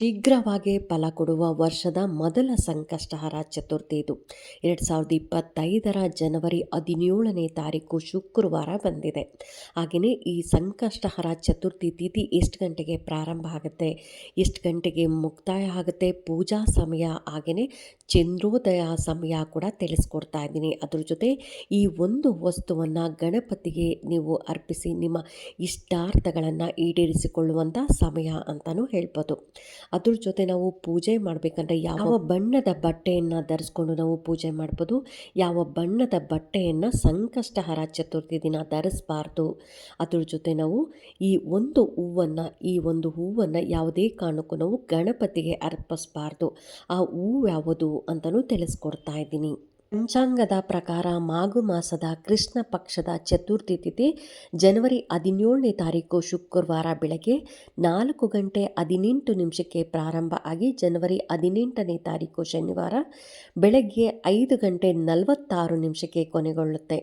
ಶೀಘ್ರವಾಗಿ ಫಲ ಕೊಡುವ ವರ್ಷದ ಮೊದಲ ಸಂಕಷ್ಟಹರ ಚತುರ್ಥಿ ಇದು. ಎರಡು ಸಾವಿರದ ಇಪ್ಪತ್ತೈದರ ಜನವರಿ ಹದಿನೇಳನೇ ತಾರೀಕು ಶುಕ್ರವಾರ ಬಂದಿದೆ. ಹಾಗೆಯೇ ಈ ಸಂಕಷ್ಟಹರ ಚತುರ್ಥಿ ತಿಥಿ ಎಷ್ಟು ಗಂಟೆಗೆ ಪ್ರಾರಂಭ ಆಗುತ್ತೆ? ಎಷ್ಟು ಗಂಟೆಗೆ ಮುಕ್ತಾಯ ಆಗುತ್ತೆ? ಪೂಜಾ ಸಮಯ, ಹಾಗೆಯೇ ಚಂದ್ರೋದಯ ಸಮಯ ಕೂಡ ತಿಳಿಸ್ಕೊಡ್ತಾ ಇದ್ದೀನಿ. ಅದ್ರ ಜೊತೆ ಈ ಒಂದು ವಸ್ತುವನ್ನು ಗಣಪತಿಗೆ ನೀವು ಅರ್ಪಿಸಿ ನಿಮ್ಮ ಇಷ್ಟಾರ್ಥಗಳನ್ನು ಈಡೇರಿಸಿಕೊಳ್ಳುವಂಥ ಸಮಯ ಅಂತಲೂ ಹೇಳ್ಬೋದು. ಅದ್ರ ಜೊತೆ ನಾವು ಪೂಜೆ ಮಾಡಬೇಕಂದ್ರೆ ಯಾವ ಬಣ್ಣದ ಬಟ್ಟೆಯನ್ನು ಧರಿಸ್ಕೊಂಡು ನಾವು ಪೂಜೆ ಮಾಡ್ಬೋದು. ಯಾವ ಬಣ್ಣದ ಬಟ್ಟೆಯನ್ನು ಸಂಕಷ್ಟಹರ ಚತುರ್ಥಿ ದಿನ ಧರಿಸಬಾರ್ದು. ಅದ್ರ ಜೊತೆ ನಾವು ಈ ಒಂದು ಹೂವನ್ನು ಈ ಒಂದು ಹೂವನ್ನು ಯಾವುದೇ ಕಾರಣಕ್ಕೂ ನಾವು ಗಣಪತಿಗೆ ಅರ್ಪಿಸಬಾರ್ದು. ಆ ಹೂವು ಯಾವುದು ಅಂತಲೂ ತಿಳಿಸ್ಕೊಡ್ತಾ ಇದ್ದೀನಿ. ಪಂಚಾಂಗದ ಪ್ರಕಾರ ಮಾಘು ಮಾಸದ ಕೃಷ್ಣ ಪಕ್ಷದ ಚತುರ್ಥಿ ತಿಥಿ ಜನವರಿ ಹದಿನೇಳನೇ ತಾರೀಕು ಶುಕ್ರವಾರ ಬೆಳಗ್ಗೆ ನಾಲ್ಕು ಗಂಟೆ ಹದಿನೆಂಟು ನಿಮಿಷಕ್ಕೆ ಪ್ರಾರಂಭ ಆಗಿ ಜನವರಿ ಹದಿನೆಂಟನೇ ತಾರೀಕು ಶನಿವಾರ ಬೆಳಗ್ಗೆ ಐದು ಗಂಟೆ ನಲವತ್ತಾರು ನಿಮಿಷಕ್ಕೆ ಕೊನೆಗೊಳ್ಳುತ್ತೆ.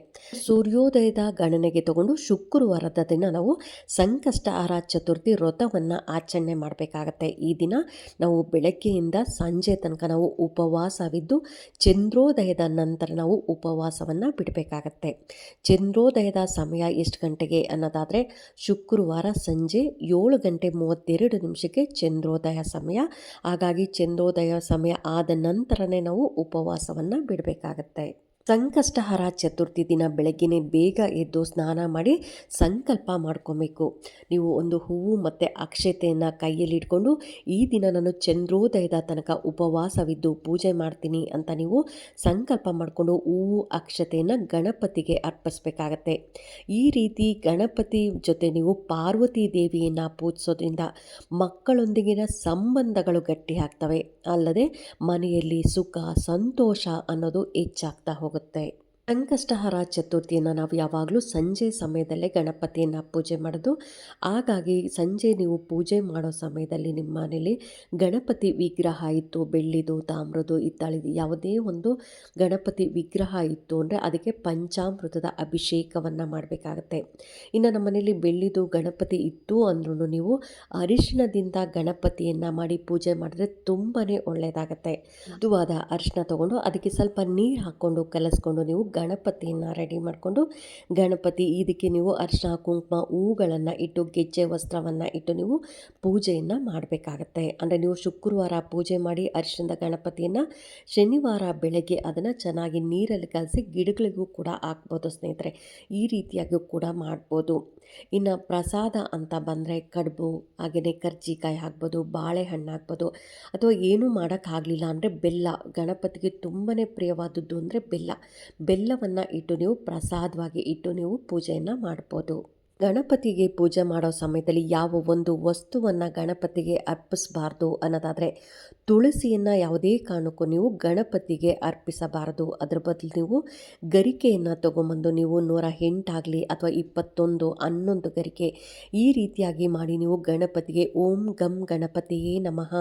ಸೂರ್ಯೋದಯದ ಗಣನೆಗೆ ತಗೊಂಡು ಶುಕ್ರವಾರದ ದಿನ ನಾವು ಸಂಕಷ್ಟಹಾರ ಚತುರ್ಥಿ ವ್ರತವನ್ನು ಆಚರಣೆ ಮಾಡಬೇಕಾಗತ್ತೆ. ಈ ದಿನ ನಾವು ಬೆಳಗ್ಗೆಯಿಂದ ಸಂಜೆ ತನಕ ನಾವು ಉಪವಾಸವಿದ್ದು ಚಂದ್ರೋದಯದ ನಂತರ ನಾವು ಉಪವಾಸವನ್ನು ಬಿಡಬೇಕಾಗತ್ತೆ. ಚಂದ್ರೋದಯದ ಸಮಯ ಎಷ್ಟು ಗಂಟೆಗೆ ಅನ್ನೋದಾದರೆ ಶುಕ್ರವಾರ ಸಂಜೆ ಏಳು ಗಂಟೆ ಮೂವತ್ತೆರಡು ನಿಮಿಷಕ್ಕೆ ಚಂದ್ರೋದಯ ಸಮಯ. ಹಾಗಾಗಿ ಚಂದ್ರೋದಯ ಸಮಯ ಆದ ನಂತರನೇ ನಾವು ಉಪವಾಸವನ್ನು ಬಿಡಬೇಕಾಗತ್ತೆ. ಸಂಕಷ್ಟಹರ ಚತುರ್ಥಿ ದಿನ ಬೆಳಗ್ಗೆನೇ ಬೇಗ ಎದ್ದು ಸ್ನಾನ ಮಾಡಿ ಸಂಕಲ್ಪ ಮಾಡ್ಕೊಬೇಕು. ನೀವು ಒಂದು ಹೂವು ಮತ್ತು ಅಕ್ಷತೆಯನ್ನು ಕೈಯಲ್ಲಿ ಇಟ್ಕೊಂಡು ಈ ದಿನ ನಾನು ಚಂದ್ರೋದಯದ ತನಕ ಉಪವಾಸವಿದ್ದು ಪೂಜೆ ಮಾಡ್ತೀನಿ ಅಂತ ನೀವು ಸಂಕಲ್ಪ ಮಾಡಿಕೊಂಡು ಹೂವು, ಅಕ್ಷತೆಯನ್ನು ಗಣಪತಿಗೆ ಅರ್ಪಿಸ್ಬೇಕಾಗತ್ತೆ. ಈ ರೀತಿ ಗಣಪತಿ ಜೊತೆ ನೀವು ಪಾರ್ವತಿ ದೇವಿಯನ್ನು ಪೂಜಿಸೋದ್ರಿಂದ ಮಕ್ಕಳೊಂದಿಗಿನ ಸಂಬಂಧಗಳು ಗಟ್ಟಿ ಆಗ್ತವೆ. ಅಲ್ಲದೆ ಮನೆಯಲ್ಲಿ ಸುಖ, ಸಂತೋಷ ಅನ್ನೋದು ಹೆಚ್ಚಾಗ್ತಾ ಹೋಗುತ್ತೆ. ಹೋಗುತ್ತೆ ಸಂಕಷ್ಟಹರ ಚತುರ್ಥಿಯನ್ನು ನಾವು ಯಾವಾಗಲೂ ಸಂಜೆ ಸಮಯದಲ್ಲೇ ಗಣಪತಿಯನ್ನು ಪೂಜೆ ಮಾಡೋದು. ಹಾಗಾಗಿ ಸಂಜೆ ನೀವು ಪೂಜೆ ಮಾಡೋ ಸಮಯದಲ್ಲಿ ನಿಮ್ಮ ಮನೇಲಿ ಗಣಪತಿ ವಿಗ್ರಹ ಇತ್ತು ಬೆಳ್ಳಿದು ತಾಮ್ರದು ಇತ್ತಾಳಿದು ಯಾವುದೇ ಒಂದು ಗಣಪತಿ ವಿಗ್ರಹ ಇತ್ತು ಅಂದರೆ ಅದಕ್ಕೆ ಪಂಚಾಮೃತದ ಅಭಿಷೇಕವನ್ನು ಮಾಡಬೇಕಾಗತ್ತೆ. ಇನ್ನು ನಮ್ಮ ಮನೇಲಿ ಬೆಳ್ಳಿದು ಗಣಪತಿ ಇತ್ತು ಅಂದ್ರೂ ನೀವು ಅರಿಶಿಣದಿಂದ ಗಣಪತಿಯನ್ನು ಮಾಡಿ ಪೂಜೆ ಮಾಡಿದ್ರೆ ತುಂಬಾ ಒಳ್ಳೆಯದಾಗತ್ತೆ. ಮೃದುವಾದ ಅರಿಶಿನ ತೊಗೊಂಡು ಅದಕ್ಕೆ ಸ್ವಲ್ಪ ನೀರು ಹಾಕ್ಕೊಂಡು, ಕಲಸ್ಕೊಂಡು ನೀವು ಗಣಪತಿಯನ್ನು ರೆಡಿ ಮಾಡಿಕೊಂಡು, ಗಣಪತಿ, ಇದಕ್ಕೆ ನೀವು ಅರ್ಶಿನ ಕುಂಕುಮ, ಹೂಗಳನ್ನು ಇಟ್ಟು, ಗೆಜ್ಜೆ, ವಸ್ತ್ರವನ್ನು ಇಟ್ಟು ನೀವು ಪೂಜೆಯನ್ನು ಮಾಡಬೇಕಾಗತ್ತೆ. ಅಂದರೆ ನೀವು ಶುಕ್ರವಾರ ಪೂಜೆ ಮಾಡಿ ಅರಿಶಿಣದ ಗಣಪತಿಯನ್ನು ಶನಿವಾರ ಬೆಳಗ್ಗೆ ಅದನ್ನು ಚೆನ್ನಾಗಿ ನೀರಲ್ಲಿ ಕಲಸಿ ಗಿಡಗಳಿಗೂ ಕೂಡ ಹಾಕ್ಬೋದು ಸ್ನೇಹಿತರೆ. ಈ ರೀತಿಯಾಗಿ ಕೂಡ ಮಾಡ್ಬೋದು. ಇನ್ನು ಪ್ರಸಾದ ಅಂತ ಬಂದರೆ ಕಡುಬು ಹಾಗೆಯೇ ಕರ್ಜಿಕಾಯಿ ಆಗ್ಬೋದು ಬಾಳೆಹಣ್ಣು ಆಗ್ಬೋದು ಅಥವಾ ಏನೂ ಮಾಡೋಕ್ಕಾಗಲಿಲ್ಲ ಅಂದರೆ ಬೆಲ್ಲ. ಗಣಪತಿಗೆ ತುಂಬಾ ಪ್ರಿಯವಾದದ್ದು ಅಂದರೆ ಬೆಲ್ಲ. ಬೆಲ್ಲ ಬೆಲ್ಲವನ್ನು ಇಟ್ಟು ನೀವು ಪ್ರಸಾದವಾಗಿ ಇಟ್ಟು ನೀವು ಪೂಜೆಯನ್ನು ಮಾಡ್ಬೋದು. ಗಣಪತಿಗೆ ಪೂಜೆ ಮಾಡೋ ಸಮಯದಲ್ಲಿ ಯಾವ ಒಂದು ವಸ್ತುವನ್ನು ಗಣಪತಿಗೆ ಅರ್ಪಿಸಬಾರ್ದು ಅನ್ನೋದಾದರೆ ತುಳಸಿಯನ್ನು ಯಾವುದೇ ಕಾರಣಕ್ಕೂ ನೀವು ಗಣಪತಿಗೆ ಅರ್ಪಿಸಬಾರದು. ಅದ್ರ ಬದಲು ನೀವು ಗರಿಕೆಯನ್ನು ತೊಗೊಂಬಂದು ನೀವು ನೂರ ಎಂಟಾಗಲಿ ಅಥವಾ ಇಪ್ಪತ್ತೊಂದು, ಹನ್ನೊಂದು ಗರಿಕೆ ಈ ರೀತಿಯಾಗಿ ಮಾಡಿ ನೀವು ಗಣಪತಿಗೆ ಓಂ ಗಂ ಗಣಪತಿಯೇ ನಮಃ,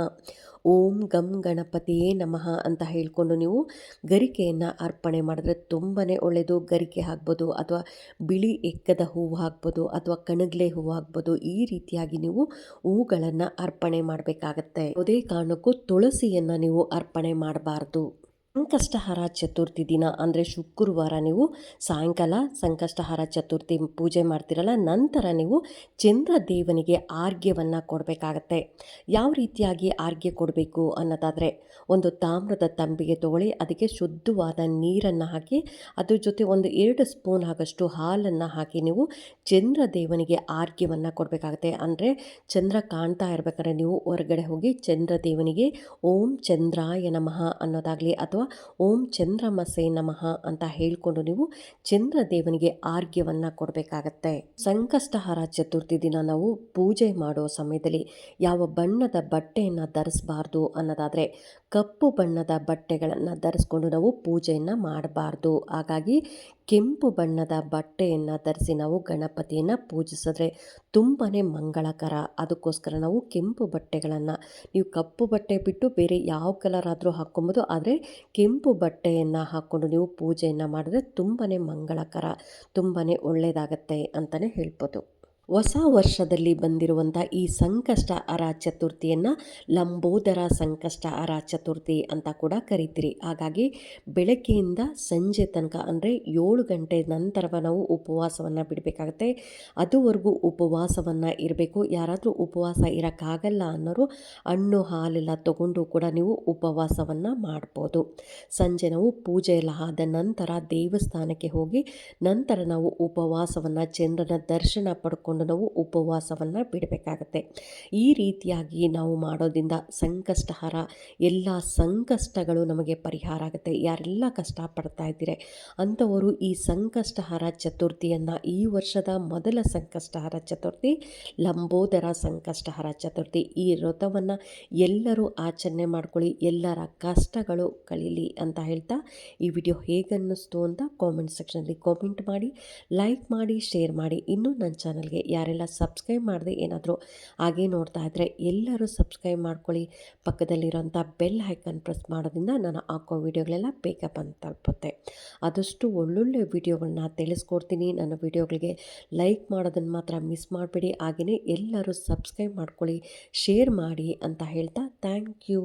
ಓಂ ಗಂ ಗಣಪತಿಯೇ ನಮಃ ಅಂತ ಹೇಳಿಕೊಂಡು ನೀವು ಗರಿಕೆಯನ್ನು ಅರ್ಪಣೆ ಮಾಡಿದ್ರೆ ತುಂಬಾ ಒಳ್ಳೆಯದು ಗರಿಕೆ ಹಾಕ್ಬೋದು ಅಥವಾ ಬಿಳಿ ಎಕ್ಕದ ಹೂವು ಹಾಕ್ಬೋದು ಅಥವಾ ಕಣಗ್ಲೆ ಹೂವು ಹಾಕ್ಬೋದು ಈ ರೀತಿಯಾಗಿ ನೀವು ಹೂಗಳನ್ನು ಅರ್ಪಣೆ ಮಾಡಬೇಕಾಗತ್ತೆ. ಯಾವುದೇ ಕಾರಣಕ್ಕೂ ತುಳಸಿಯನ್ನು ನೀವು ಅರ್ಪಣೆ ಮಾಡಬಾರ್ದು. ಸಂಕಷ್ಟಹಾರ ಚತುರ್ಥಿ ದಿನ ಅಂದರೆ ಶುಕ್ರವಾರ ನೀವು ಸಾಯಂಕಾಲ ಸಂಕಷ್ಟಹಾರ ಚತುರ್ಥಿ ಪೂಜೆ ಮಾಡ್ತಿರಲ್ಲ, ನಂತರ ನೀವು ಚಂದ್ರ ದೇವನಿಗೆ ಆರ್ಘ್ಯವನ್ನು ಕೊಡಬೇಕಾಗತ್ತೆ. ಯಾವ ರೀತಿಯಾಗಿ ಆರ್ಘ್ಯ ಕೊಡಬೇಕು ಅನ್ನೋದಾದರೆ ಒಂದು ತಾಮ್ರದ ತಂಬಿಗೆ ತಗೊಳ್ಳಿ, ಅದಕ್ಕೆ ಶುದ್ಧವಾದ ನೀರನ್ನು ಹಾಕಿ, ಅದ್ರ ಜೊತೆ ಒಂದು ಎರಡು ಸ್ಪೂನ್ ಆಗಷ್ಟು ಹಾಲನ್ನು ಹಾಕಿ ನೀವು ಚಂದ್ರ ದೇವನಿಗೆ ಆರ್ಘ್ಯವನ್ನು ಕೊಡಬೇಕಾಗತ್ತೆ. ಅಂದರೆ ಚಂದ್ರ ಕಾಣ್ತಾ ಇರಬೇಕಾದ್ರೆ ನೀವು ಹೊರಗಡೆ ಹೋಗಿ ಚಂದ್ರ ದೇವನಿಗೆ ಓಂ ಚಂದ್ರಾಯ ನಮಃ ಅನ್ನೋದಾಗಲಿ ಅಥವಾ ಓಂ ಚಂದ್ರಮಸೆ ನಮಃ ಅಂತ ಹೇಳಿಕೊಂಡು ನೀವು ಚಂದ್ರ ದೇವನಿಗೆ ಆರ್ಘ್ಯವನ್ನು ಕೊಡಬೇಕಾಗತ್ತೆ. ಸಂಕಷ್ಟಹರ ಚತುರ್ಥಿ ದಿನ ನಾವು ಪೂಜೆ ಮಾಡೋ ಸಮಯದಲ್ಲಿ ಯಾವ ಬಣ್ಣದ ಬಟ್ಟೆಯನ್ನು ಧರಿಸಬಾರ್ದು ಅನ್ನೋದಾದರೆ ಕಪ್ಪು ಬಣ್ಣದ ಬಟ್ಟೆಗಳನ್ನು ಧರಿಸ್ಕೊಂಡು ನಾವು ಪೂಜೆಯನ್ನು ಮಾಡಬಾರ್ದು. ಹಾಗಾಗಿ ಕೆಂಪು ಬಣ್ಣದ ಬಟ್ಟೆಯನ್ನು ಧರಿಸಿ ನಾವು ಗಣಪತಿಯನ್ನು ಪೂಜಿಸಿದ್ರೆ ತುಂಬಾ ಮಂಗಳಕರ. ಅದಕ್ಕೋಸ್ಕರ ನಾವು ಕೆಂಪು ಬಟ್ಟೆಗಳನ್ನು, ನೀವು ಕಪ್ಪು ಬಟ್ಟೆ ಬಿಟ್ಟು ಬೇರೆ ಯಾವ ಕಲರ್ ಆದರೂ ಹಾಕ್ಕೊಬೋದು, ಆದರೆ ಕೆಂಪು ಬಟ್ಟೆಯನ್ನು ಹಾಕ್ಕೊಂಡು ನೀವು ಪೂಜೆಯನ್ನು ಮಾಡಿದ್ರೆ ತುಂಬಾ ಮಂಗಳಕರ ತುಂಬಾ ಒಳ್ಳೆಯದಾಗತ್ತೆ ಅಂತಲೇ ಹೇಳ್ಬೋದು. ಹೊಸ ವರ್ಷದಲ್ಲಿ ಬಂದಿರುವಂಥ ಈ ಸಂಕಷ್ಟ ಅರ ಚತುರ್ಥಿಯನ್ನು ಲಂಬೋದರ ಸಂಕಷ್ಟ ಅರ ಚತುರ್ಥಿ ಅಂತ ಕೂಡ ಕರಿತೀರಿ. ಹಾಗಾಗಿ ಬೆಳಗ್ಗೆಯಿಂದ ಸಂಜೆ ತನಕ ಅಂದರೆ ಏಳು ಗಂಟೆ ನಂತರ ನಾವು ಉಪವಾಸವನ್ನು ಬಿಡಬೇಕಾಗತ್ತೆ. ಅದುವರೆಗೂ ಉಪವಾಸವನ್ನು ಇರಬೇಕು. ಯಾರಾದರೂ ಉಪವಾಸ ಇರೋಕ್ಕಾಗಲ್ಲ ಅನ್ನೋರು ಹಣ್ಣು ಹಾಲೆಲ್ಲ ತಗೊಂಡು ಕೂಡ ನೀವು ಉಪವಾಸವನ್ನು ಮಾಡ್ಬೋದು. ಸಂಜೆ ನಾವು ಪೂಜೆ ಎಲ್ಲ ಆದ ನಂತರ ದೇವಸ್ಥಾನಕ್ಕೆ ಹೋಗಿ ನಂತರ ನಾವು ಉಪವಾಸವನ್ನು ಚಂದ್ರನ ದರ್ಶನ ಪಡ್ಕೊಂಡು ನಾವು ಉಪವಾಸವನ್ನು ಬಿಡಬೇಕಾಗತ್ತೆ. ಈ ರೀತಿಯಾಗಿ ನಾವು ಮಾಡೋದ್ರಿಂದ ಸಂಕಷ್ಟಹಾರ, ಎಲ್ಲ ಸಂಕಷ್ಟಗಳು ನಮಗೆ ಪರಿಹಾರ ಆಗುತ್ತೆ. ಯಾರೆಲ್ಲ ಕಷ್ಟಪಡ್ತಾ ಇದ್ದೀರಿ, ಅಂಥವರು ಈ ಸಂಕಷ್ಟಹಾರ ಚತುರ್ಥಿಯನ್ನು, ಈ ವರ್ಷದ ಮೊದಲ ಸಂಕಷ್ಟಹಾರ ಚತುರ್ಥಿ, ಲಂಬೋದರ ಸಂಕಷ್ಟಹಾರ ಚತುರ್ಥಿ, ಈ ವ್ರತವನ್ನು ಎಲ್ಲರೂ ಆಚರಣೆ ಮಾಡ್ಕೊಳ್ಳಿ, ಎಲ್ಲರ ಕಷ್ಟಗಳು ಕಳೀಲಿ ಅಂತ ಹೇಳ್ತಾ ಈ ವಿಡಿಯೋ ಹೇಗನ್ನಿಸ್ತು ಅಂತ ಕಾಮೆಂಟ್ ಸೆಕ್ಷನಲ್ಲಿ ಕಾಮೆಂಟ್ ಮಾಡಿ ಲೈಕ್ ಮಾಡಿ ಶೇರ್ ಮಾಡಿ. ಇನ್ನೂ ನನ್ನ ಚಾನಲ್ಗೆ ಯಾರೆಲ್ಲ ಸಬ್ಸ್ಕ್ರೈಬ್ ಮಾಡದೆ ಏನಾದರೂ ಹಾಗೆ ನೋಡ್ತಾ ಇದ್ದರೆ ಎಲ್ಲರೂ ಸಬ್ಸ್ಕ್ರೈಬ್ ಮಾಡ್ಕೊಳ್ಳಿ. ಪಕ್ಕದಲ್ಲಿರೋಂಥ ಬೆಲ್ ಹೈಕನ್ ಪ್ರೆಸ್ ಮಾಡೋದ್ರಿಂದ ನಾನು ಹಾಕೋ ವೀಡಿಯೋಗಳೆಲ್ಲ ಬೇಗ ಬಂದು ತಲುಪುತ್ತೆ. ಆದಷ್ಟು ಒಳ್ಳೊಳ್ಳೆ ವೀಡಿಯೋಗಳನ್ನ ತಿಳಿಸ್ಕೊಡ್ತೀನಿ. ನನ್ನ ವೀಡಿಯೋಗಳಿಗೆ ಲೈಕ್ ಮಾಡೋದನ್ನು ಮಾತ್ರ ಮಿಸ್ ಮಾಡಬೇಡಿ. ಹಾಗೆಯೇ ಎಲ್ಲರೂ ಸಬ್ಸ್ಕ್ರೈಬ್ ಮಾಡ್ಕೊಳ್ಳಿ, ಶೇರ್ ಮಾಡಿ ಅಂತ ಹೇಳ್ತಾ ಥ್ಯಾಂಕ್ ಯು.